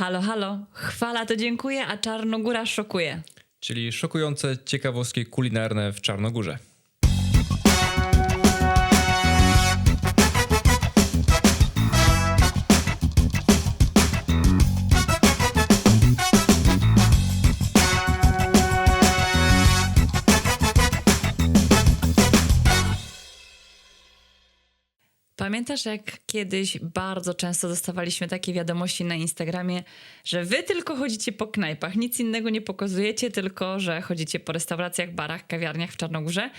Halo, halo, chwala to dziękuję, a Czarnogóra szokuje. Czyli szokujące ciekawostki kulinarne w Czarnogórze. Pamiętasz, jak kiedyś bardzo często dostawaliśmy takie wiadomości na Instagramie, że wy tylko chodzicie po knajpach, nic innego nie pokazujecie, tylko że chodzicie po restauracjach, barach, kawiarniach w Czarnogórze.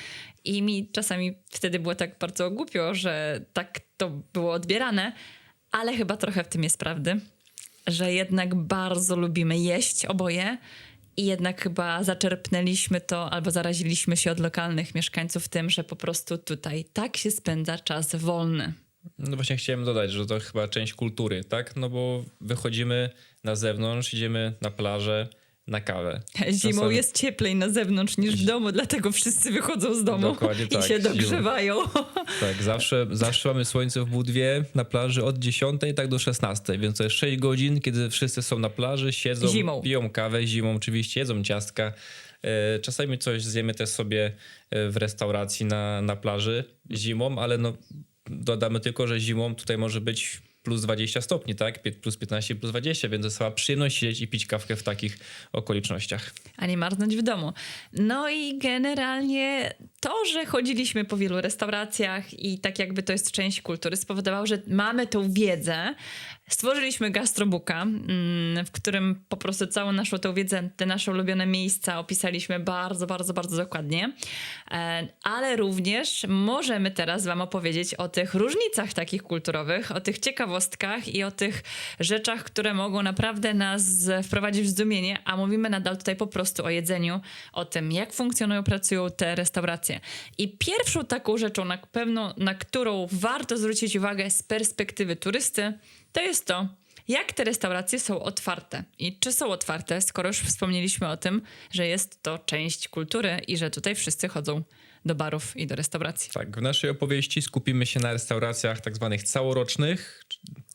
I mi czasami wtedy było tak bardzo głupio, że tak to było odbierane, ale chyba trochę w tym jest prawdy, że jednak bardzo lubimy jeść oboje. I jednak chyba zaczerpnęliśmy to albo zaraziliśmy się od lokalnych mieszkańców tym, że po prostu tutaj tak się spędza czas wolny. No właśnie chciałem dodać, że to chyba część kultury, tak? No bo wychodzimy na zewnątrz, idziemy na plażę, na kawę. Zimą Czasami- jest cieplej na zewnątrz niż w domu, dlatego wszyscy wychodzą z domu Dokładnie i tak, się dogrzewają. Tak, zawsze, zawsze mamy słońce w Budwie na plaży od 10 tak do 16, więc to jest 6 godzin, kiedy wszyscy są na plaży, siedzą, Zimą. piją kawę, zimą oczywiście, jedzą ciastka. E, Czasami coś zjemy też sobie e, w restauracji na, na plaży zimą, ale no, dodamy tylko, że zimą tutaj może być plus 20 stopni, tak? Plus 15, plus 20, więc to przyjemność siedzieć i pić kawkę w takich okolicznościach. a nie marznąć w domu. No i generalnie to, że chodziliśmy po wielu restauracjach i tak jakby to jest część kultury, spowodowało, że mamy tą wiedzę. Stworzyliśmy gastrobooka, mm, w którym po prostu całą naszą tą wiedzę, te nasze ulubione miejsca opisaliśmy bardzo, bardzo, bardzo dokładnie. E, Ale również możemy teraz wam opowiedzieć o tych różnicach takich kulturowych, o tych ciekawostkach i o tych rzeczach, które mogą naprawdę nas wprowadzić w zdumienie, a mówimy nadal tutaj po prostu o jedzeniu, o tym, jak funkcjonują, pracują te restauracje. I pierwszą taką rzeczą, na pewno, na którą warto zwrócić uwagę z perspektywy turysty, to jest to, jak te restauracje są otwarte i czy są otwarte, skoro już wspomnieliśmy o tym, że jest to część kultury i że tutaj wszyscy chodzą do barów i do restauracji. Tak, w naszej opowieści skupimy się na restauracjach tak zwanych całorocznych,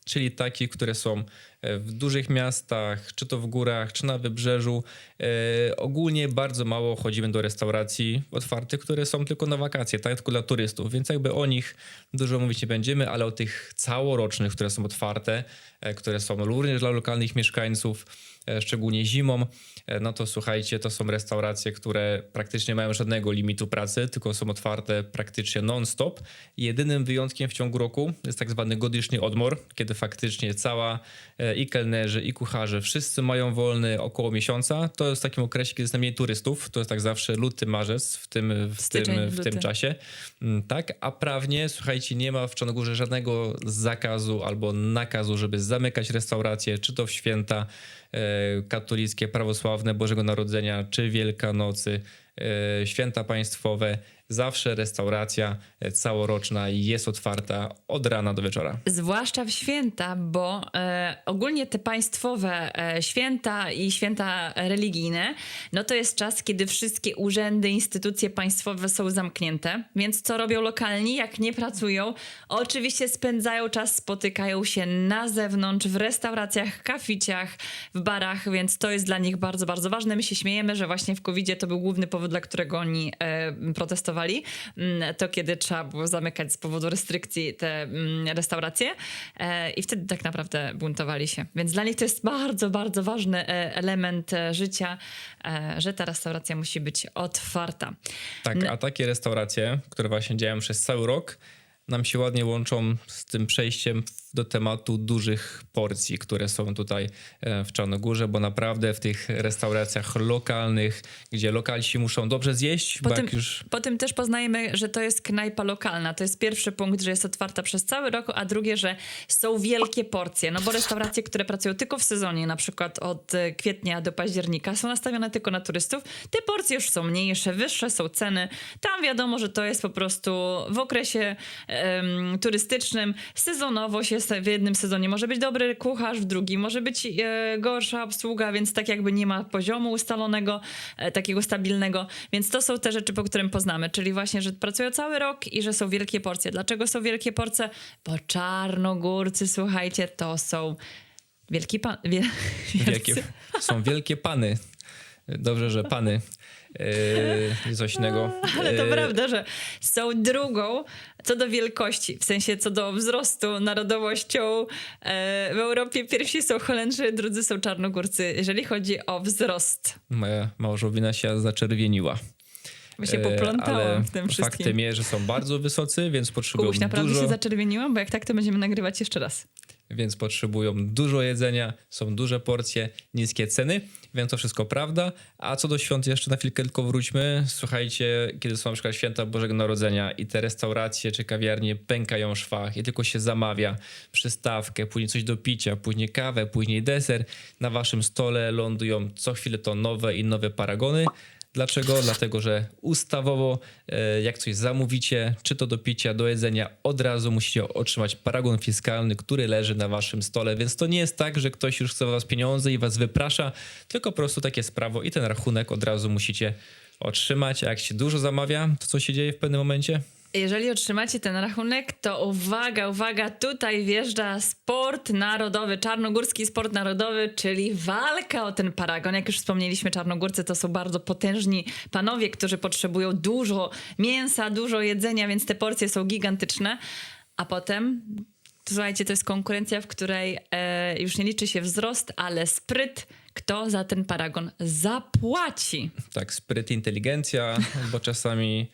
czyli takich, które są e, w dużych miastach, czy to w górach, czy na wybrzeżu. E, ogólnie bardzo mało chodzimy do restauracji otwartych, które są tylko na wakacje, tak, tylko dla turystów, więc jakby o nich dużo mówić nie będziemy, ale o tych całorocznych, które są otwarte, e, które są również dla lokalnych mieszkańców, szczególnie zimą, e, no to słuchajcie, to są restauracje, które praktycznie mają żadnego limitu pracy, tylko są otwarte praktycznie non-stop. Jedynym wyjątkiem w ciągu roku jest tak zwany godyczny odmor, kiedy faktycznie cała e, i kelnerzy, i kucharze, wszyscy mają wolny około miesiąca. To jest w takim okresie, kiedy jest najmniej turystów. To jest tak zawsze luty, marzec w tym, w Styczeń, tym, w luty. tym czasie. Mm, Tak, a prawnie, słuchajcie, nie ma w Czarnogórze żadnego zakazu albo nakazu, żeby zamykać restauracje, czy to w święta e, katolickie, prawosławne, Bożego Narodzenia, czy Wielkanocy, e, święta państwowe. Zawsze restauracja e, całoroczna jest otwarta od rana do wieczora. Zwłaszcza w święta, bo e, ogólnie te państwowe e, święta i święta religijne, no to jest czas, kiedy wszystkie urzędy, instytucje państwowe są zamknięte. Więc co robią lokalni, jak nie pracują? Oczywiście spędzają czas, spotykają się na zewnątrz, w restauracjach, kaficiach, w barach, więc to jest dla nich bardzo, bardzo ważne. My się śmiejemy, że właśnie w covid to był główny powód, dla którego oni e, protestowali. Mm, To kiedy trzeba było zamykać z powodu restrykcji te mm, restauracje e, i wtedy tak naprawdę buntowali się. Więc dla nich to jest bardzo, bardzo ważny e, element e, życia, że ta restauracja musi być otwarta. Tak, a takie restauracje, które właśnie działają przez cały rok, nam się ładnie łączą z tym przejściem do tematu dużych porcji, które są tutaj e, w Czarnogórze, bo naprawdę w tych restauracjach lokalnych, gdzie lokalsi muszą dobrze zjeść, Po tym, już po tym też poznajemy, że to jest knajpa lokalna. To jest pierwszy punkt, że jest otwarta przez cały rok, a drugie, że są wielkie porcje. No bo restauracje, które pracują tylko w sezonie, na przykład od e, kwietnia do października, są nastawione tylko na turystów. Te porcje już są mniejsze, wyższe są ceny. Tam wiadomo, że to jest po prostu w okresie turystycznym. Sezonowo się w jednym sezonie może być dobry kucharz, w drugim może być e, gorsza obsługa, więc tak jakby nie ma poziomu ustalonego, e, takiego stabilnego. Więc to są te rzeczy, po którym poznamy, czyli właśnie, że pracują cały rok i że są wielkie porcje. Dlaczego są wielkie porcje? Bo czarnogórcy, słuchajcie, to są Wielki pan... Wie, Wielkie, są wielkie pany. Dobrze, że pany. Yy, coś innego. Ale to Yy, prawda, że są drugą co do wielkości, w sensie co do wzrostu narodowością. E, w Europie pierwsi są Holendrzy, drudzy są Czarnogórcy, jeżeli chodzi o wzrost. Moja małżowina się zaczerwieniła. Bo się E, poplątałam ale w tym wszystkim. Faktem jest, że są bardzo wysocy, więc potrzebują Kubuś, naprawdę dużo, się zaczerwieniłam, bo jak tak, to będziemy nagrywać jeszcze raz. Więc potrzebują dużo jedzenia, są duże porcje, niskie ceny, więc to wszystko prawda. A co do świąt, jeszcze na chwilkę tylko wróćmy. Słuchajcie, kiedy są na przykład święta Bożego Narodzenia i te restauracje czy kawiarnie pękają w szwach i tylko się zamawia przystawkę, później coś do picia, później kawę, później deser. Na waszym stole lądują co chwilę to nowe i nowe paragony. Dlaczego? Dlatego, że ustawowo, e, jak coś zamówicie, czy to do picia, do jedzenia, od razu musicie otrzymać paragon fiskalny, który leży na waszym stole. Więc to nie jest tak, że ktoś już chce was pieniądze i was wyprasza, tylko po prostu takie jest prawo i ten rachunek od razu musicie otrzymać. A jak się dużo zamawia, to co się dzieje w pewnym momencie? Jeżeli otrzymacie ten rachunek, to uwaga, uwaga, tutaj wjeżdża sport narodowy, czarnogórski sport narodowy, czyli walka o ten paragon. Jak już wspomnieliśmy, czarnogórcy to są bardzo potężni panowie, którzy potrzebują dużo mięsa, dużo jedzenia, więc te porcje są gigantyczne. A potem, słuchajcie, to jest konkurencja, w której e, już nie liczy się wzrost, ale spryt, kto za ten paragon zapłaci. Tak, spryt, inteligencja, bo czasami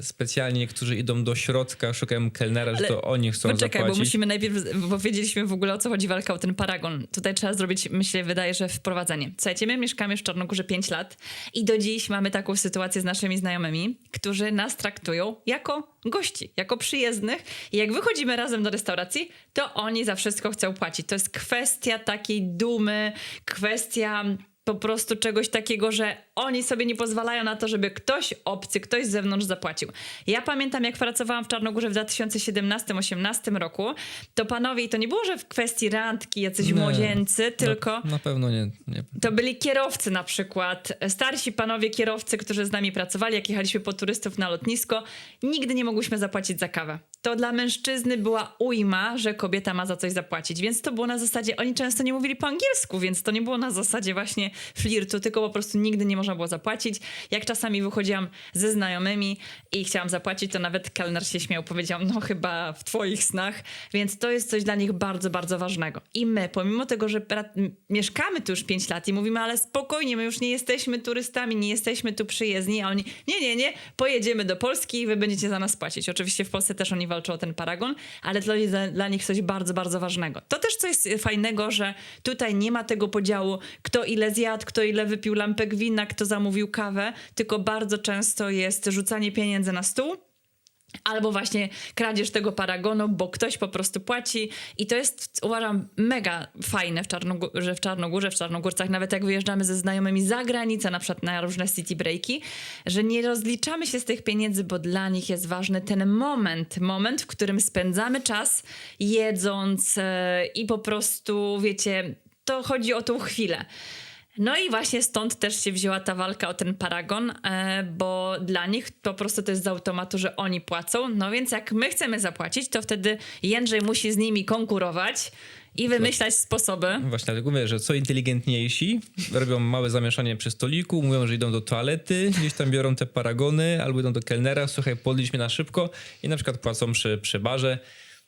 specjalnie niektórzy idą do środka, szukają kelnera, że Ale to oni chcą Poczekaj, zapłacić. bo musimy najpierw, bo powiedzieliśmy w ogóle o co chodzi walka o ten paragon. Tutaj trzeba zrobić, myślę, wydaje, że wprowadzenie. Słuchajcie, my mieszkamy w Czarnogórze 5 lat i do dziś mamy taką sytuację z naszymi znajomymi, którzy nas traktują jako gości, jako przyjezdnych i jak wychodzimy razem do restauracji, to oni za wszystko chcą płacić. To jest kwestia takiej dumy, kwestia po prostu czegoś takiego, że oni sobie nie pozwalają na to, żeby ktoś obcy, ktoś z zewnątrz zapłacił. Ja pamiętam, jak pracowałam w Czarnogórze w 2017-18 roku, to panowie, i to nie było, że w kwestii randki jacyś Nie. młodzieńcy, tylko Na, na pewno nie, nie. to byli kierowcy na przykład, starsi panowie kierowcy, którzy z nami pracowali, jak jechaliśmy po turystów na lotnisko, nigdy nie mogłyśmy zapłacić za kawę. To dla mężczyzny była ujma, że kobieta ma za coś zapłacić, więc to było na zasadzie, oni często nie mówili po angielsku, więc to nie było na zasadzie właśnie flirtu, tylko po prostu nigdy nie można było zapłacić. Jak czasami wychodziłam ze znajomymi i chciałam zapłacić, to nawet kelner się śmiał, powiedział, no chyba w twoich snach, więc to jest coś dla nich bardzo, bardzo ważnego. I my, pomimo tego, że mieszkamy tu już 5 lat i mówimy, ale spokojnie, my już nie jesteśmy turystami, nie jesteśmy tu przyjezdni, a oni, nie, nie, nie, pojedziemy do Polski i wy będziecie za nas płacić. Oczywiście w Polsce też oni walczą o ten paragon, ale to jest dla, dla nich coś bardzo, bardzo ważnego. To też coś fajnego, że tutaj nie ma tego podziału, kto ile zjadł, kto ile wypił lampek wina, kto zamówił kawę, tylko bardzo często jest rzucanie pieniędzy na stół, Albo właśnie kradzież tego paragonu, bo ktoś po prostu płaci. I to jest, uważam, mega fajne w Czarnogórze, w Czarnogórze, w Czarnogórcach, nawet jak wyjeżdżamy ze znajomymi za granicę, na przykład na różne city breaki, że nie rozliczamy się z tych pieniędzy, bo dla nich jest ważny ten moment. Moment, w którym spędzamy czas jedząc e, i po prostu, wiecie, to chodzi o tą chwilę. No i właśnie stąd też się wzięła ta walka o ten paragon, e, bo dla nich po prostu to jest z automatu, że oni płacą. No więc jak my chcemy zapłacić, to wtedy Jędrzej musi z nimi konkurować i wymyślać sposoby. Właśnie dlatego mówię, że co inteligentniejsi robią małe zamieszanie przy stoliku, mówią, że idą do toalety, gdzieś tam biorą te paragony albo idą do kelnera, słuchaj, mnie na szybko i na przykład płacą przy, przy barze.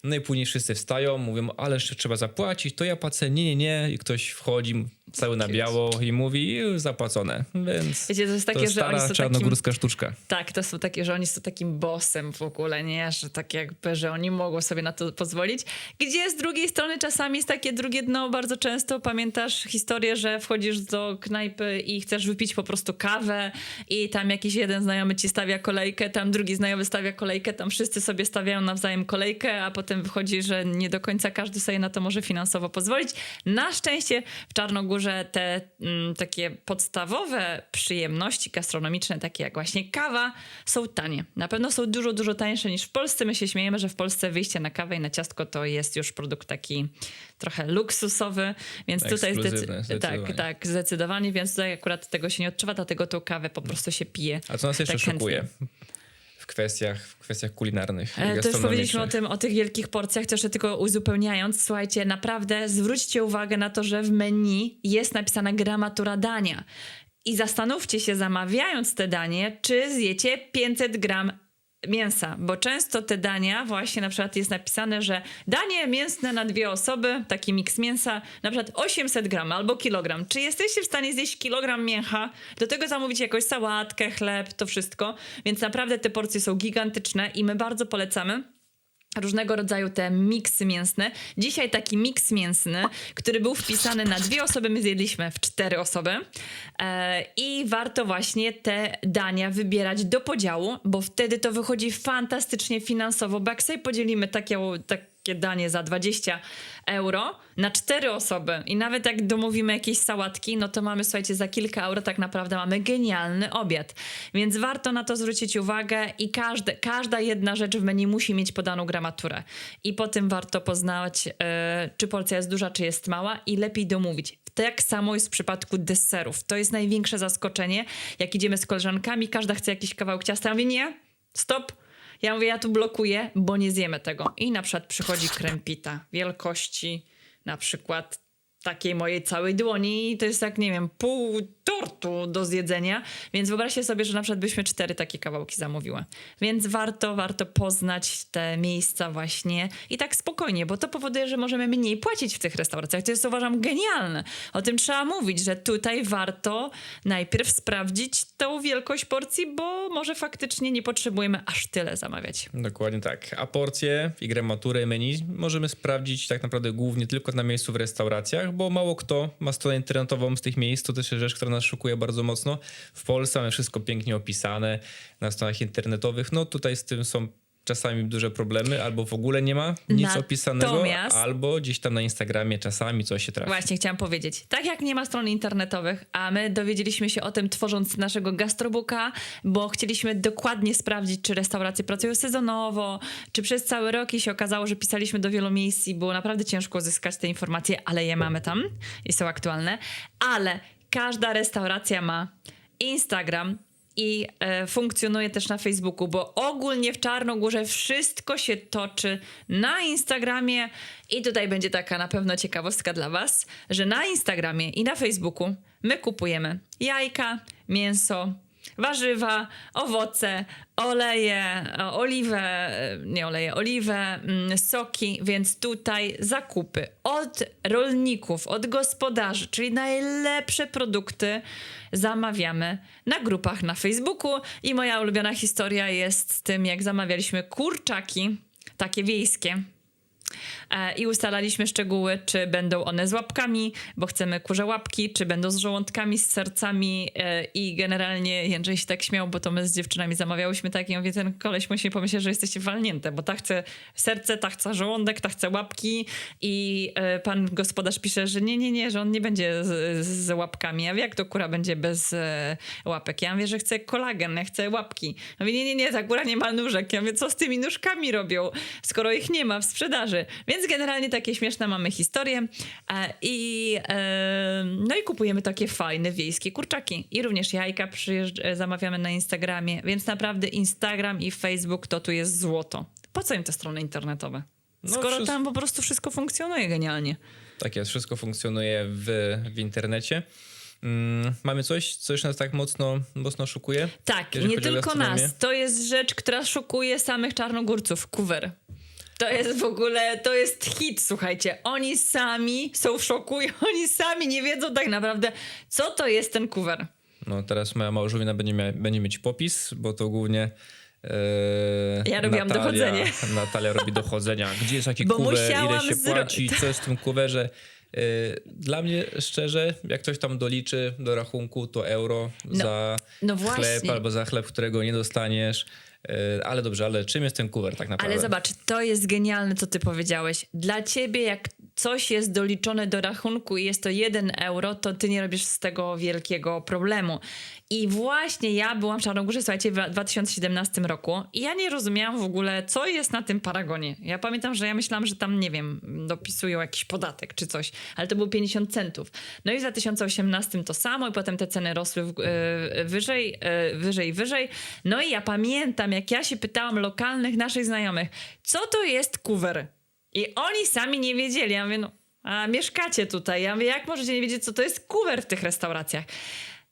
No i później wszyscy wstają, mówią, ale jeszcze trzeba zapłacić, to ja płacę, nie, nie, nie. I ktoś wchodzi cały na biało i mówi, już zapłacone. Więc Wiecie, to jest takie, to że oni stara są takim... czarnogórska sztuczka. Tak, to są takie, że oni są takim bossem w ogóle, nie? Że tak jakby, że oni mogą sobie na to pozwolić. Gdzie z drugiej strony czasami jest takie drugie dno bardzo często. Pamiętasz historię, że wchodzisz do knajpy i chcesz wypić po prostu kawę i tam jakiś jeden znajomy ci stawia kolejkę, tam drugi znajomy stawia kolejkę, tam wszyscy sobie stawiają nawzajem kolejkę, a potem wychodzi, że nie do końca każdy sobie na to może finansowo pozwolić. Na szczęście w Czarnogórze te mm, takie podstawowe przyjemności gastronomiczne, takie jak właśnie kawa, są tanie. Na pewno są dużo, dużo tańsze niż w Polsce. My się śmiejemy, że w Polsce wyjście na kawę i na ciastko to jest już produkt taki trochę luksusowy, więc tutaj zdecydowanie. tak, tak, zdecydowanie, więc tutaj akurat tego się nie odczuwa, dlatego tą kawę po prostu się pije. A co nas jeszcze tak chętnie. szokuje? W kwestiach, w kwestiach kulinarnych. E, To już powiedzieliśmy o tym, o tych wielkich porcjach, jeszcze tylko uzupełniając, słuchajcie, naprawdę zwróćcie uwagę na to, że w menu jest napisana gramatura dania. I zastanówcie się, zamawiając te danie, czy zjecie 500 gram mięsa, bo często te dania, właśnie na przykład jest napisane, że danie mięsne na dwie osoby, taki miks mięsa, na przykład 800 gram albo kilogram. Czy jesteście w stanie zjeść kilogram mięcha, do tego zamówić jakąś sałatkę, chleb, to wszystko, więc naprawdę te porcje są gigantyczne i my bardzo polecamy różnego rodzaju te miksy mięsne. Dzisiaj taki miks mięsny, który był wpisany na dwie osoby, my zjedliśmy w cztery osoby. E, I warto właśnie te dania wybierać do podziału, bo wtedy to wychodzi fantastycznie finansowo, bo jak sobie podzielimy takie, danie za 20 euro na cztery osoby i nawet jak domówimy jakieś sałatki, no to mamy, słuchajcie, za kilka euro tak naprawdę mamy genialny obiad. Więc warto na to zwrócić uwagę i każde, każda jedna rzecz w menu musi mieć podaną gramaturę. I po tym warto poznać, e, czy porcja jest duża, czy jest mała i lepiej domówić. Tak samo jest w przypadku deserów. To jest największe zaskoczenie. Jak idziemy z koleżankami, każda chce jakiś kawałek ciasta. Ja mówię, nie, stop. Ja mówię, ja tu blokuję, bo nie zjemy tego. I na przykład przychodzi krempita wielkości na przykład takiej mojej całej dłoni to jest tak, nie wiem, pół tortu do zjedzenia, więc wyobraźcie sobie, że na przykład byśmy cztery takie kawałki zamówiły. Więc warto, warto poznać te miejsca właśnie i tak spokojnie, bo to powoduje, że możemy mniej płacić w tych restauracjach. To jest uważam genialne. O tym trzeba mówić, że tutaj warto najpierw sprawdzić tą wielkość porcji, bo może faktycznie nie potrzebujemy aż tyle zamawiać. Dokładnie tak. A porcje i gramaturę menu możemy sprawdzić tak naprawdę głównie tylko na miejscu w restauracjach, bo mało kto ma stronę internetową z tych miejsc. To też jest rzecz, która nas szokuje bardzo mocno. W Polsce mamy wszystko pięknie opisane na stronach internetowych. No tutaj z tym są czasami duże problemy, albo w ogóle nie ma nic opisanego, Natomiast- albo gdzieś tam na Instagramie czasami coś się trafi. Właśnie chciałam powiedzieć. Tak jak nie ma stron internetowych, a my dowiedzieliśmy się o tym tworząc naszego gastrobooka, bo chcieliśmy dokładnie sprawdzić, czy restauracje pracują sezonowo, czy przez cały rok i się okazało, że pisaliśmy do wielu miejsc i było naprawdę ciężko uzyskać te informacje, ale je mamy tam i są aktualne. Ale każda restauracja ma Instagram, i e, funkcjonuje też na Facebooku, bo ogólnie w Czarnogórze wszystko się toczy na Instagramie. I tutaj będzie taka na pewno ciekawostka dla Was, że na Instagramie i na Facebooku my kupujemy jajka, mięso, warzywa, owoce, oleje, o, oliwę, e, nie oleje, oliwę, mm, soki, więc tutaj zakupy od rolników, od gospodarzy, czyli najlepsze produkty zamawiamy na grupach na Facebooku. I moja ulubiona historia jest z tym, jak zamawialiśmy kurczaki, takie wiejskie, E, i ustalaliśmy szczegóły, czy będą one z łapkami, bo chcemy kurze łapki, czy będą z żołądkami, z sercami e, i generalnie Jędrzej się tak śmiał, bo to my z dziewczynami zamawiałyśmy tak i ja mówię, ten koleś musi pomyśleć, że jesteście walnięte, bo ta chce serce, ta chce żołądek, ta chce łapki i e, pan gospodarz pisze, że nie, nie, nie, że on nie będzie z, z łapkami. Wiem, jak to kura będzie bez e, łapek? Ja mówię, że chcę kolagen, ja chcę łapki. Ja mówię, nie, nie, nie, ta kura nie ma nóżek. Ja mówię, co z tymi nóżkami robią, skoro ich nie ma w sprzedaży. Więc generalnie takie śmieszne mamy historie e, i e, no i kupujemy takie fajne wiejskie kurczaki i również jajka e, zamawiamy na Instagramie, więc naprawdę Instagram i Facebook to tu jest złoto. Po co im te strony internetowe? No, Skoro wszystko- tam po prostu wszystko funkcjonuje genialnie. Tak jest, wszystko funkcjonuje w, w internecie. Mm, mamy coś, coś nas tak mocno, mocno szukuje? Tak, nie tylko nas. To jest rzecz, która szokuje samych czarnogórców. Kuwer. To jest w ogóle, to jest hit, słuchajcie. Oni sami są w szoku i oni sami nie wiedzą tak naprawdę, co to jest ten kuwer. No teraz moja małżowina będzie, mia- będzie mieć popis, bo to głównie e, Ja robiłam dochodzenie. Natalia robi dochodzenia. Gdzie jest jaki Bo kuwer, ile się zro- płaci, co jest w tym kuwerze. E, Dla mnie szczerze, jak ktoś tam doliczy do rachunku, to euro za no chleb albo za chleb, którego nie dostaniesz. E, Ale dobrze, ale czym jest ten kuwer tak naprawdę? Ale zobacz, to jest genialne, co ty powiedziałeś. Dla ciebie, jak coś jest doliczone do rachunku i jest to 1 euro, to ty nie robisz z tego wielkiego problemu. I właśnie ja byłam w Czarnogórze, słuchajcie, w 2017 roku i ja nie rozumiałam w ogóle, co jest na tym paragonie. Ja pamiętam, że ja myślałam, że tam, nie wiem, dopisują jakiś podatek czy coś, ale to było 50 centów. No i w 2018 to samo i potem te ceny rosły w, e, wyżej, e, wyżej, wyżej. No i ja pamiętam, jak ja się pytałam lokalnych naszych znajomych, co to jest kuwer? I oni sami nie wiedzieli. Ja mówię, no, a mieszkacie tutaj. Ja mówię, jak możecie nie wiedzieć, co to jest kuwer w tych restauracjach?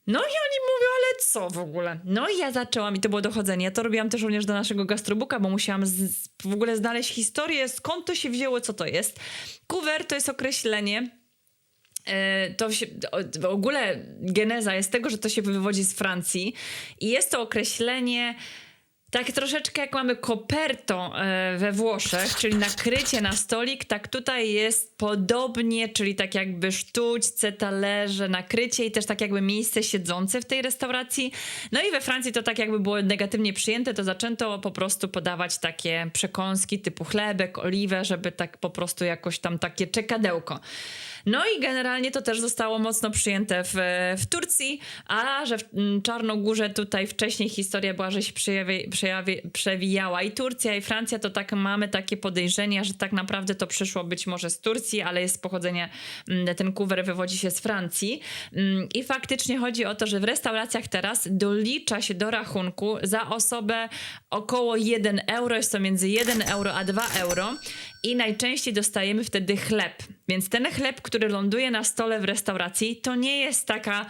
No i oni mówią, ale co w ogóle? No i ja zaczęłam i to było dochodzenie. Ja to robiłam też również do naszego gastrobuka, bo musiałam z, w ogóle znaleźć historię, skąd to się wzięło, co to jest. Kuwer to jest określenie, E, to w ogóle geneza jest tego, że to się wywodzi z Francji i jest to określenie tak troszeczkę jak mamy koperto e, we Włoszech, czyli nakrycie na stolik, tak tutaj jest podobnie, czyli tak jakby sztućce, talerze, nakrycie i też tak jakby miejsce siedzące w tej restauracji. No i we Francji to tak jakby było negatywnie przyjęte, to zaczęto po prostu podawać takie przekąski typu chlebek, oliwę, żeby tak po prostu jakoś tam takie czekadełko. No i generalnie to też zostało mocno przyjęte w, w Turcji, a że w mm, Czarnogórze tutaj wcześniej historia była, że się przejawi, przewijała i Turcja i Francja, to tak mamy takie podejrzenia, że tak naprawdę to przyszło być może z Turcji, ale jest z pochodzenia, mm, ten kuwer wywodzi się z Francji. Mm, I faktycznie chodzi o to, że w restauracjach teraz dolicza się do rachunku za osobę około 1 euro, jest to między 1 euro a 2 euro i najczęściej dostajemy wtedy chleb. Więc ten chleb, który ląduje na stole w restauracji, to nie jest taka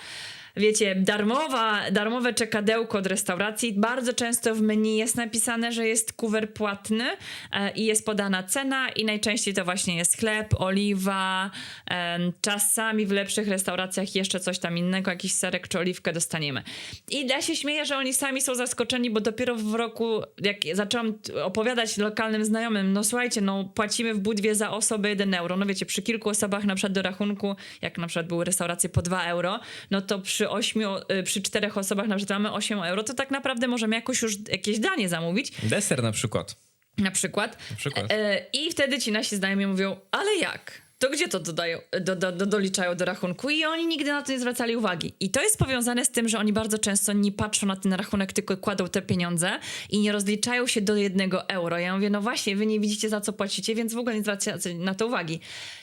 wiecie, darmowa, darmowe czekadełko od restauracji. Bardzo często w menu jest napisane, że jest kuwer płatny e, i jest podana cena i najczęściej to właśnie jest chleb, oliwa, em, czasami w lepszych restauracjach jeszcze coś tam innego, jakiś serek czy oliwkę dostaniemy. I ja się śmieję, że oni sami są zaskoczeni, bo dopiero w roku, jak zaczęłam opowiadać lokalnym znajomym, no słuchajcie, no płacimy w Budwie za osobę 1 euro. No wiecie, przy kilku osobach na przykład do rachunku, jak na przykład były restauracje po 2 euro, no to przy ośmiu, y, przy czterech osobach na przykład mamy 8 euro, to tak naprawdę możemy jakoś już jakieś danie zamówić, Deser na przykład. na przykład. Na przykład. E, I wtedy ci nasi znajomi mówią, ale jak? To gdzie to dodają, do, do, do, doliczają do rachunku? I oni nigdy na to nie zwracali uwagi. I to jest powiązane z tym, że oni bardzo często nie patrzą na ten rachunek, tylko kładą te pieniądze i nie rozliczają się do jednego euro. Ja mówię, no właśnie, wy nie widzicie za co płacicie, więc w ogóle nie zwracacie na to uwagi.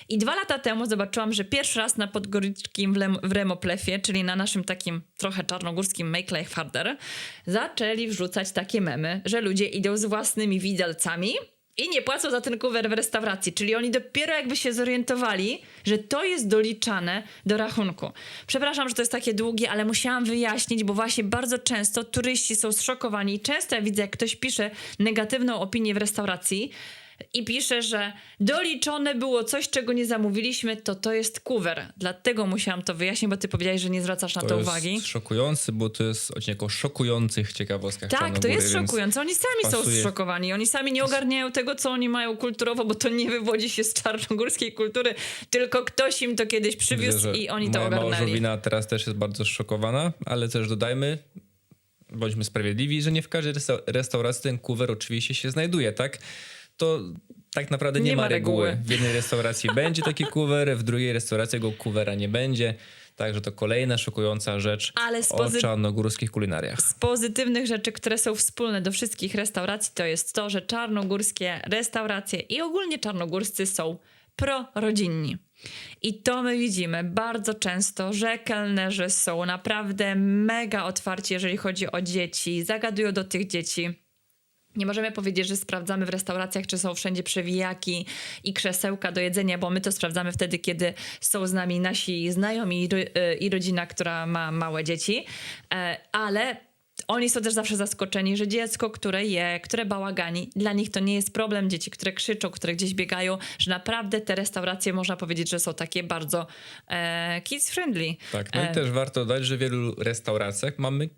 I dwa lata temu zobaczyłam, że pierwszy raz na Podgorickim w, w Remoplefie, czyli na naszym takim trochę czarnogórskim Make Life Harder, zaczęli wrzucać takie memy, że ludzie idą z własnymi widelcami i nie płacą za ten kuwer w restauracji. Czyli oni dopiero jakby się zorientowali, że to jest doliczane do rachunku. Przepraszam, że to jest takie długie, ale musiałam wyjaśnić, bo właśnie bardzo często turyści są zszokowani. Często ja widzę, jak ktoś pisze negatywną opinię w restauracji i pisze, że doliczone było coś, czego nie zamówiliśmy, to to jest kuwer. Dlatego musiałam to wyjaśnić, bo ty powiedziałeś, że nie zwracasz na to, To jest uwagi. szokujący, bo to jest odcinek o szokujących ciekawostkach Tak, to jest szokujące. Oni sami są pasuje. zszokowani. Oni sami nie ogarniają tego, co oni mają kulturowo, bo to nie wywodzi się z czarnogórskiej kultury, tylko ktoś im to kiedyś przywiózł Widzę, i oni to ogarnęli. małżowina teraz też jest bardzo zszokowana, ale też dodajmy, bądźmy sprawiedliwi, że nie w każdej resta- restauracji ten kuwer oczywiście się znajduje, tak? To tak naprawdę nie, Nie ma ma reguły. reguły. W jednej restauracji będzie taki kuwer, w drugiej restauracji go kuwera nie będzie. Także to kolejna szokująca rzecz Ale z o pozy- czarnogórskich kulinariach. Z pozytywnych rzeczy, które są wspólne do wszystkich restauracji, to jest to, że czarnogórskie restauracje i ogólnie czarnogórscy są prorodzinni. I to my widzimy bardzo często, że kelnerzy są naprawdę mega otwarci, jeżeli chodzi o dzieci, zagadują do tych dzieci. Nie możemy powiedzieć, że sprawdzamy w restauracjach, czy są wszędzie przewijaki i krzesełka do jedzenia, bo my to sprawdzamy wtedy, kiedy są z nami nasi znajomi i i rodzina, która ma małe dzieci. E, Ale oni są też zawsze zaskoczeni, że dziecko, które je, które bałagani, dla nich to nie jest problem. Dzieci, które krzyczą, które gdzieś biegają, że naprawdę te restauracje można powiedzieć, że są takie bardzo e, kids friendly. Tak, no E, i też warto dodać, że w wielu restauracjach mamy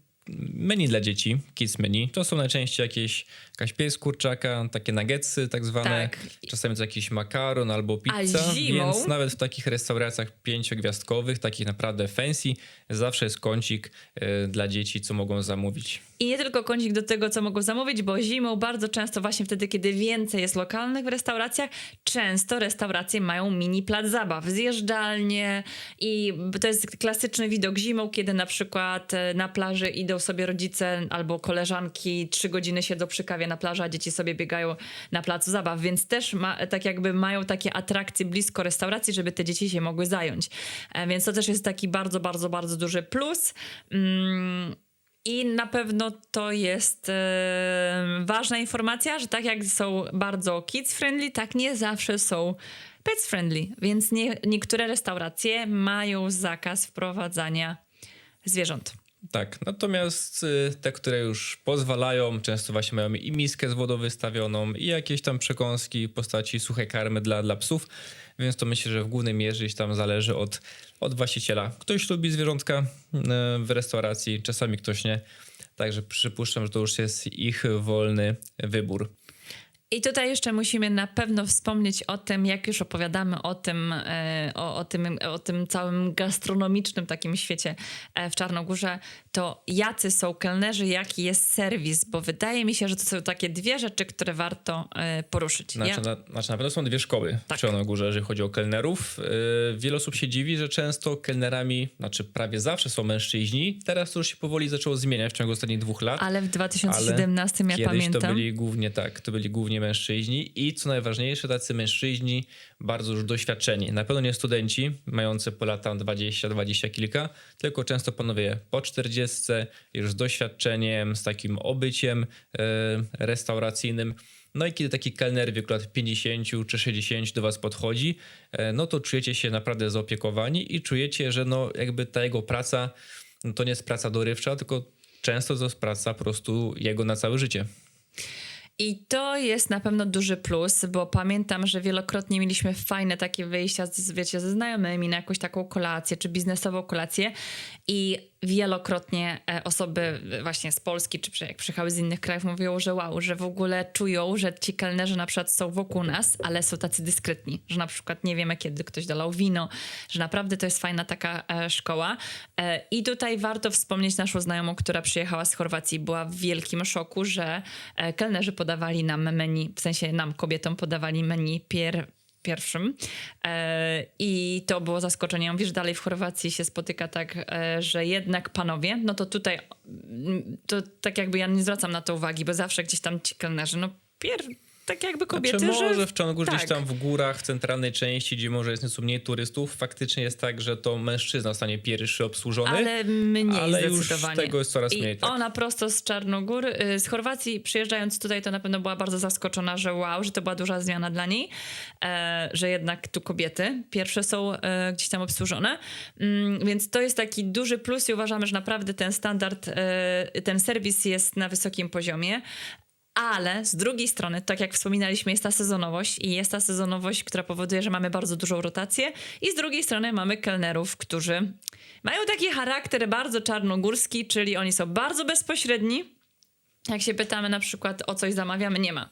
menu dla dzieci, kids menu. To są najczęściej jakieś, jakaś pies kurczaka, takie nuggetsy tak zwane. Tak. Czasami to jakiś makaron albo pizza. Więc nawet w takich restauracjach pięciogwiazdkowych, takich naprawdę fancy, zawsze jest kącik e, dla dzieci, co mogą zamówić. I nie tylko kącik do tego, co mogą zamówić, bo zimą bardzo często właśnie wtedy, kiedy więcej jest lokalnych w restauracjach, często restauracje mają mini plac zabaw, zjeżdżalnie i to jest klasyczny widok zimą, kiedy na przykład e, na plaży idą sobie rodzice albo koleżanki, trzy godziny siedzą przy kawie na plaży, a dzieci sobie biegają na placu zabaw, więc też ma, tak jakby mają takie atrakcje blisko restauracji, żeby te dzieci się mogły zająć. E, Więc to też jest taki bardzo, bardzo, bardzo duży plus. Mm, i na pewno to jest e, ważna informacja, że tak jak są bardzo kids friendly, tak nie zawsze są pets friendly. Więc nie, niektóre restauracje mają zakaz wprowadzania zwierząt. Tak, natomiast y, te, które już pozwalają, często właśnie mają i miskę z wodą wystawioną, i jakieś tam przekąski w postaci suchej karmy dla, dla psów, więc to myślę, że w głównej mierze gdzieś tam zależy od, od właściciela. Ktoś lubi zwierzątka y, w restauracji, czasami ktoś nie, także przypuszczam, że to już jest ich wolny wybór. I tutaj jeszcze musimy na pewno wspomnieć o tym, jak już opowiadamy o tym, e, o, o tym, o tym całym gastronomicznym takim świecie e, w Czarnogórze, to jacy są kelnerzy, jaki jest serwis, bo wydaje mi się, że to są takie dwie rzeczy, które warto e, poruszyć. Znaczy, Ja- na, znaczy na pewno są dwie szkoły Tak. w Czarnogórze, jeżeli chodzi o kelnerów. Wiele osób się dziwi, że często kelnerami, znaczy prawie zawsze są mężczyźni. Teraz to już się powoli zaczęło zmieniać w ciągu ostatnich dwóch lat. Ale w 2017 ja Kiedyś pamiętam. to byli głównie tak, to byli głównie mężczyźni i co najważniejsze, tacy mężczyźni bardzo już doświadczeni. Na pewno nie studenci, mający po lata 20, 20 kilka, tylko często panowie po 40, już z doświadczeniem, z takim obyciem e, restauracyjnym. No i kiedy taki kelner w wieku lat 50 czy 60 do was podchodzi, e, no to czujecie się naprawdę zaopiekowani i czujecie, że no jakby ta jego praca no to nie jest praca dorywcza, tylko często to jest praca po prostu jego na całe życie. I to jest na pewno duży plus, bo pamiętam, że wielokrotnie mieliśmy fajne takie wyjścia z, wiecie, ze znajomymi na jakąś taką kolację czy biznesową kolację i wielokrotnie e, osoby właśnie z Polski czy jak przyjechały z innych krajów mówią, że wow, że w ogóle czują, że ci kelnerzy na przykład są wokół nas, ale są tacy dyskretni, że na przykład nie wiemy kiedy ktoś dolał wino, że naprawdę to jest fajna taka e, szkoła. E, I tutaj warto wspomnieć naszą znajomą, która przyjechała z Chorwacji, była w wielkim szoku, że e, kelnerzy podawali nam menu, w sensie nam kobietom podawali menu pier pierwszym. E, I to było zaskoczenie. Mówisz, dalej w Chorwacji się spotyka tak, e, że jednak panowie, no to tutaj mm, to tak jakby ja nie zwracam na to uwagi, bo zawsze gdzieś tam ci kelnerzy, no pier tak jakby kobiety, Znaczy może że... w Czarnogórze tak. gdzieś tam w górach, w centralnej części, gdzie może jest nieco mniej turystów, faktycznie jest tak, że to mężczyzna zostanie pierwszy obsłużony. Ale mniej ale już zdecydowanie. tego jest coraz I mniej, tak. ona prosto z Czarnogór, y, z Chorwacji przyjeżdżając tutaj, to na pewno była bardzo zaskoczona, że wow, że to była duża zmiana dla niej, e, że jednak tu kobiety pierwsze są e, gdzieś tam obsłużone. Mm, więc to jest taki duży plus i uważamy, że naprawdę ten standard, e, ten serwis jest na wysokim poziomie. Ale z drugiej strony, tak jak wspominaliśmy, jest ta sezonowość i jest ta sezonowość, która powoduje, że mamy bardzo dużą rotację i z drugiej strony mamy kelnerów, którzy mają taki charakter bardzo czarnogórski, czyli oni są bardzo bezpośredni. Jak się pytamy na przykład o coś zamawiamy, nie ma.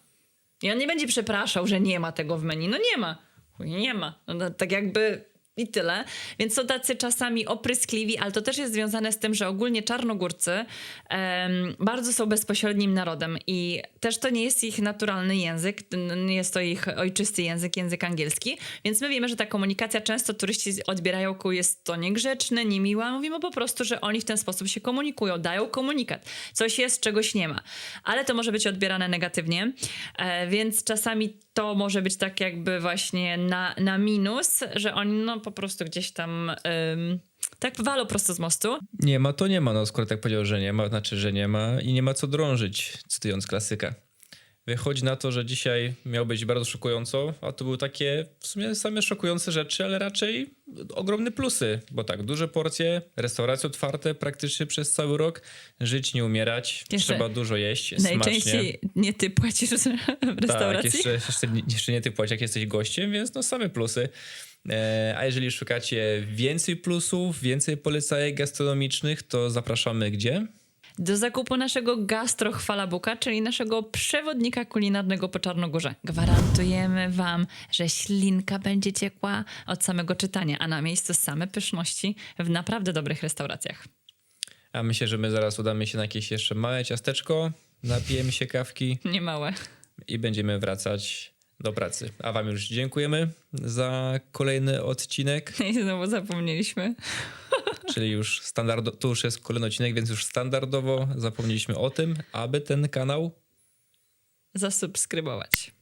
I on nie będzie przepraszał, że nie ma tego w menu. No nie ma. Chuj, Nie ma. No, no, tak jakby i tyle. Więc są tacy czasami opryskliwi, ale to też jest związane z tym, że ogólnie czarnogórcy em, bardzo są bezpośrednim narodem i też to nie jest ich naturalny język, nie jest to ich ojczysty język, język angielski, więc my wiemy, że ta komunikacja często turyści odbierają jako jest to niegrzeczne, niemiła. Mówimy po prostu, że oni w ten sposób się komunikują, dają komunikat. Coś jest, czegoś nie ma. Ale to może być odbierane negatywnie, e, więc czasami to może być tak jakby właśnie na, na minus, że oni no po prostu gdzieś tam ym, tak walą prosto z mostu. Nie ma, to nie ma. No skoro tak powiedział, że nie ma, znaczy, że nie ma i nie ma co drążyć, cytując klasyka. Wychodzi na to, że dzisiaj miał być bardzo szokująco, a to były takie w sumie same szokujące rzeczy, ale raczej ogromne plusy, bo tak, duże porcje, restauracje otwarte praktycznie przez cały rok, żyć, nie umierać, Jeszcze trzeba dużo jeść, smacznie. Najczęściej nie ty płacisz w Tak, restauracji. jeszcze, jeszcze, nie- jeszcze nie ty płacisz, jak jesteś gościem, więc no same plusy. E, a jeżeli szukacie więcej plusów, więcej polecajek gastronomicznych, to zapraszamy gdzie? do zakupu naszego gastrochwalabuka, czyli naszego przewodnika kulinarnego po Czarnogórze. Gwarantujemy wam, że ślinka będzie ciekła od samego czytania, a na miejscu same pyszności w naprawdę dobrych restauracjach. A myślę, że my zaraz udamy się na jakieś jeszcze małe ciasteczko, napijemy się kawki Niemałe. i będziemy wracać do pracy. A wam już dziękujemy za kolejny odcinek, I znowu zapomnieliśmy. czyli już standardo, to już jest kolejny odcinek, więc już standardowo zapomnieliśmy o tym, aby ten kanał Zasubskrybować.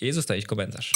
i zostawić komentarz.